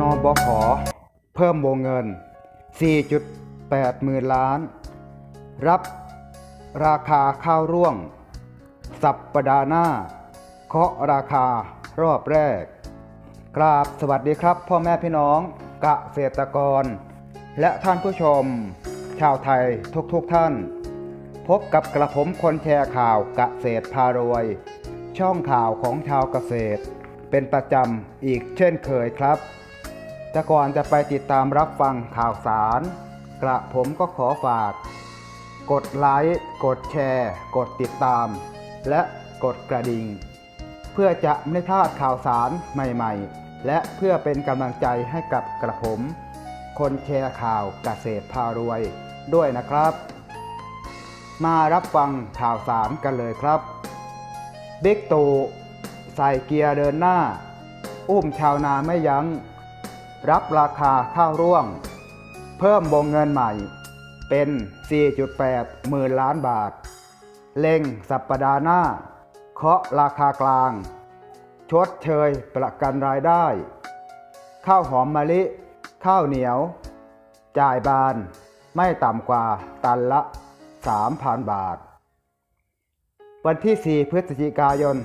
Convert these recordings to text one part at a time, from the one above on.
นบขเพิ่มวงเงิน 4.8หมื่นล้าน รับราคาข้าวร่วง สัปปดาห์หน้า เคาะราคารอบแรก กราบสวัสดีครับ พ่อแม่พี่น้องเกษตรกร และท่านผู้ชม ชาวไทยทุกๆทท่าน พบกับกระผมคนแชร์ข่าวเกษตรพารวย ช่องข่าวของชาวเกษตร เป็นประจำอีกเช่นเคยครับ แต่ก่อนจะไปติดตามรับฟังข่าวสาร กระผมก็ขอฝาก กดไลค์ กดแชร์ กดติดตาม และกดกระดิ่ง เพื่อจะไม่พลาดข่าวสารใหม่ๆ และเพื่อเป็นกำลังใจให้กับกระผม คนแชร์ข่าวเกษตรพารวยด้วยนะครับ มารับฟังข่าวสารกันเลยครับบิ๊กตู่ใส่เกียร์เดินหน้า อุ้มชาวนาไม่ยัง้ง รับราคาข้าวร่วง เพิ่มวงเงินใหม่เป็น 4.8 หมื่นล้านบาท เล็งสัปปดาห์หน้า เคาะราคากลาง ชดเชยประกันรายได้ ข้าวหอมมะลิ ข้าวเหนียว จ่ายบานไม่ต่ำกว่าตันละ 3,000 บาท วันที่ 4 พฤศจิกายน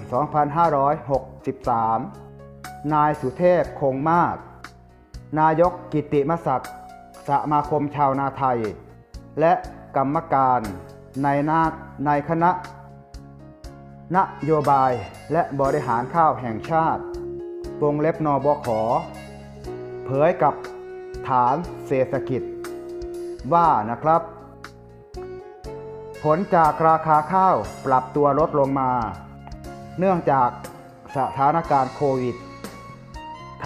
2563 นายสุเทพคงมาก นายกกิติมศักดิ์สมาคมชาวนาไทย และกรรมการในนาในคณะ นโยบายและบริหารข้าวแห่งชาติ วงเล็บนบข เผยกับฐานเศรษฐกิจ ว่านะครับ ผลจากราคาข้าวปรับตัวลดลงมา เนื่องจากสถานการณ์โควิด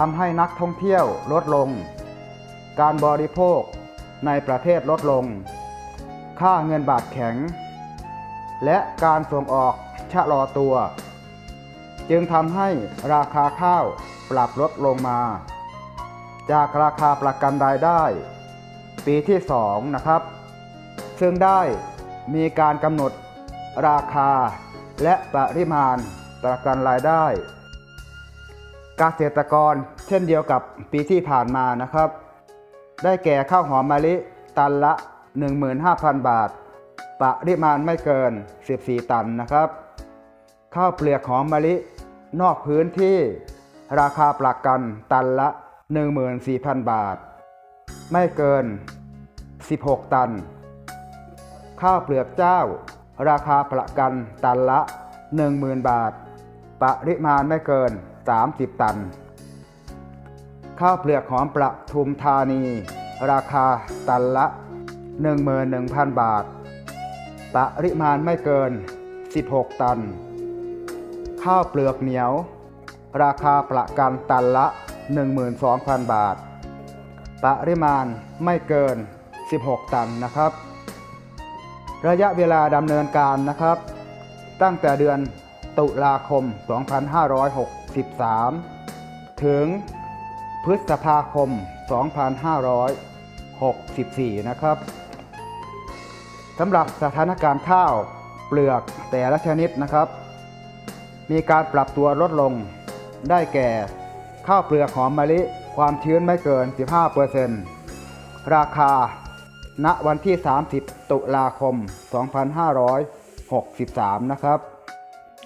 ทำให้นักท่องเที่ยวลดลง การบริโภคในประเทศลดลง ค่าเงินบาทแข็ง และการส่งออกชะลอตัว จึงทำให้ราคาข้าวปรับลดลงมา จากราคาประกันรายได้ ปีที่2นะครับ ซึ่งได้มีการกำหนดราคาและปริมาณประกันรายได้ เกษตรกร เช่นเดียวกับปีที่ผ่านมานะครับ ได้แก่ข้าวหอมมะลิตันละ 15,000 บาท ปริมาณไม่เกิน 14 ตันนะครับ ข้าวเปลือกหอมมะลินอกพื้นที่ราคาประกันตันละ 14,000 บาท ไม่เกิน 16 ตัน ข้าวเปลือกเจ้า ราคาประกันตันละ 10,000 บาท ปริมาณไม่เกิน 30 ตัน ข้าวเปลือกหอมประทุมธานี ราคาตันละ 11,000 บาท ปริมาณไม่เกิน 16 ตัน ข้าวเปลือกเหนียว ราคาประกันตันละ 12,000 บาท ปริมาณไม่เกิน 16 ตันนะครับ ระยะเวลาดำเนินการนะครับ ตั้งแต่เดือน ตุลาคม 2563 ถึงพฤษภาคม 2564 นะครับสำหรับสถานการณ์ข้าวเปลือกแต่ละชนิดนะครับ มีการปรับตัวลดลงได้แก่ ข้าวเปลือกหอมมะลิความชื้นไม่เกิน 15%ราคา ณวันที่ 30 ตุลาคม 2563 นะครับ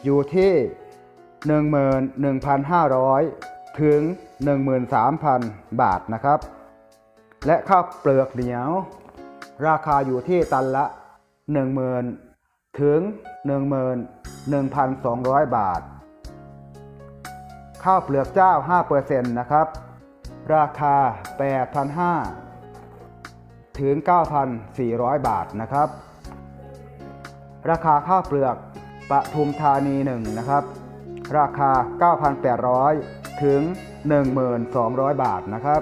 อยู่ที่ 11,500 ถึง 13,000 บาทนะครับ และข้าวเปลือกเหนียว ราคาอยู่ที่ตันละ 10,000 ถึง 11,200 บาท ข้าวเปลือกเจ้า 5%นะครับ ราคา 8,500 ถึง 9,400 บาทนะครับ ราคาข้าวเปลือก ปทุมธานี1นะครับ ราคา 9,800 ถึง 1,200 บาทนะครับ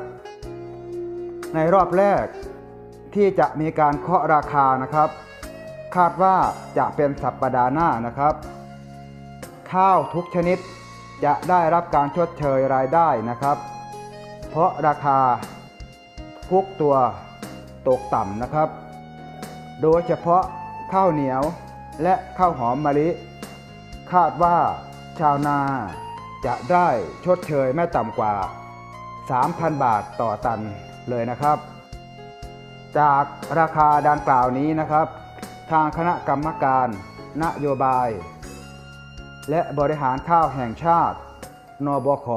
ในรอบแรกที่จะมีการเคาะราคานะครับ คาดว่าจะเป็นสัปปดาห์หน้านะครับ ข้าวทุกชนิดจะได้รับการชดเชยรายได้นะครับ เพราะราคาทุกตัวตกต่ำนะครับ โดยเฉพาะข้าวเหนียว และข้าวหอมมะลิ คาดว่าชาวนาจะได้ชดเชยไม่ต่ำกว่า 3,000 บาทต่อตันเลยนะครับ จากราคาดังกล่าวนี้นะครับ ทางคณะกรรมการนโยบาย และบริหารข้าวแห่งชาติ นบข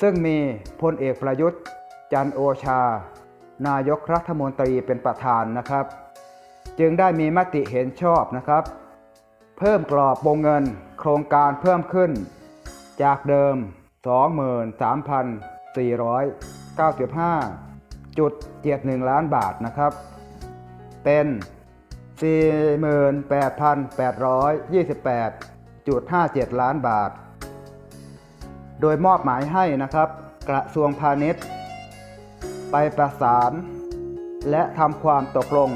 ซึ่งมีพลเอกประยุทธ์ จันโอชา นายกรัฐมนตรีเป็นประธานนะครับ จึงได้มีมติเห็นชอบนะครับ เพิ่มกรอบวงเงินโครงการเพิ่มขึ้น จากเดิม 23,495.71 ล้านบาทนะครับ เป็น 48,828.57 ล้านบาท โดยมอบหมายให้นะครับ กระทรวงพาณิชย์ ไปประสาน และทำความตกลง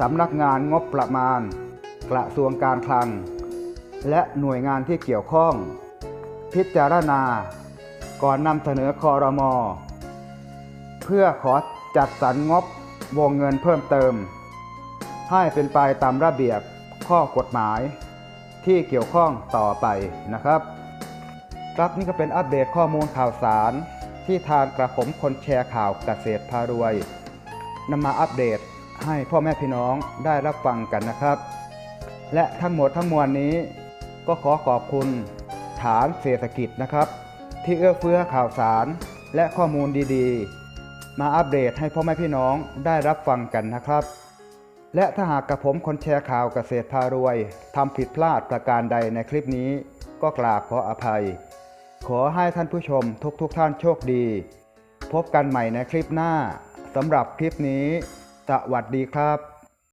สำนักงานงบประมาณ กระทรวงการคลัง และหน่วยงานที่เกี่ยวข้อง พิจารณา ก่อนนำเสนอคอรมอเพื่อขอจัดสรรงบวงเงินเพิ่มเติม ให้เป็นไปตามระเบียบข้อกฎหมาย ที่เกี่ยวข้องต่อไปนะครับ ครับนี่ก็เป็นอัปเดตข้อมูลข่าวสาร ที่ทางกระผมคนแชร์ข่าวเกษตรพารวยนำมาอัปเดต ให้พ่อแม่พี่น้องได้รับฟังกันนะครับ และทั้งหมดทั้งมวลนี้ก็ขอขอบคุณฐานเศรษฐกิจนะครับ ที่เอื้อเฟื้อข่าวสารและข้อมูลดีๆ มาอัปเดตให้พ่อแม่พี่น้องได้รับฟังกันนะครับ และถ้าหากกระผมคนแชร์ข่าวเกษตรพารวยทำผิดพลาดประการใดในคลิปนี้ ก็กราบขออภัย ขอให้ท่านผู้ชมทุกๆทท่านโชคดี พบกันใหม่ในคลิปหน้าสำหรับคลิปนี้ สวัสดีครับ